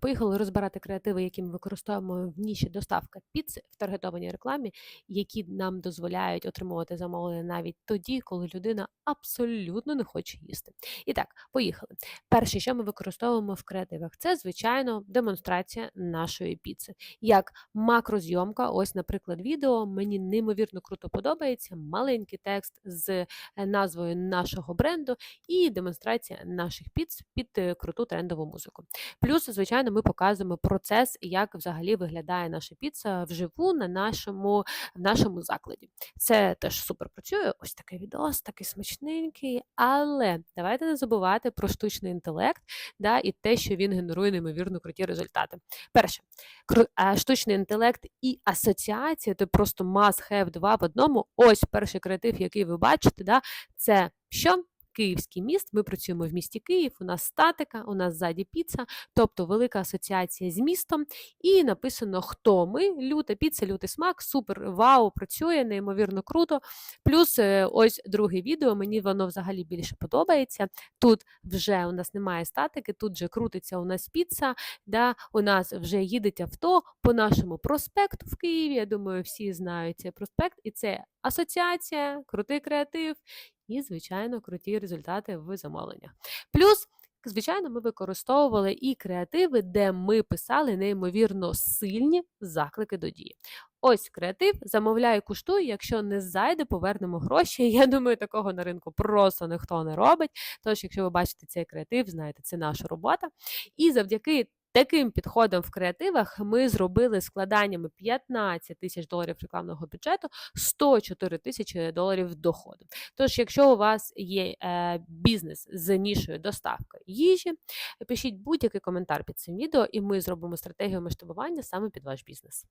Поїхали розбирати креативи, які ми використовуємо в ніші доставка піци в таргетованій рекламі, які нам дозволяють отримувати замовлення навіть тоді, коли людина абсолютно не хоче їсти. І так, поїхали. Перше, що ми використовуємо в креативах, це звичайно демонстрація нашої піци. Як макрозйомка, ось, наприклад, відео мені неймовірно круто подобається. Маленький текст з е, назвою нашого бренду і демонстрація наших піц під е, круту трендову музику. Плюс, звичайно, ми показуємо процес, як взагалі виглядає наша піца вживу на нашому, в нашому закладі. Це теж супер працює. Ось такий відос, такий смачненький. Але давайте не забувати про штучний інтелект да, і те, що він генерує неймовірно круті результати. Перше, штучний інтелект і асоціація це просто must have два в одному. Ось перший креатив, який ви бачите, да, це що? Київський міст, ми працюємо в місті Київ, у нас статика, у нас ззаді піца, тобто велика асоціація з містом, і написано, хто ми, люта піца, лютий смак, супер, вау, працює, неймовірно круто. Плюс е, ось друге відео, мені воно взагалі більше подобається. Тут вже у нас немає статики, тут вже крутиться у нас піца, да, у нас вже їдеть авто по нашому проспекту в Києві. Я думаю, всі знають цей проспект, і це асоціація, крутий креатив і, звичайно, круті результати в замовленнях. Плюс. Звичайно, ми використовували і креативи, де ми писали неймовірно сильні заклики до дії. Ось креатив, замовляй, куштуй, якщо не зайде, повернемо гроші. Я думаю, такого на ринку просто ніхто не робить. Тож, якщо ви бачите цей креатив, знаєте, це наша робота. І завдяки таким підходом в креативах ми зробили складаннями 15 тисяч доларів рекламного бюджету 104 тисячі доларів доходу. Тож, якщо у вас є е, бізнес з нішою доставки їжі, пишіть будь-який коментар під цим відео, і ми зробимо стратегію масштабування саме під ваш бізнес.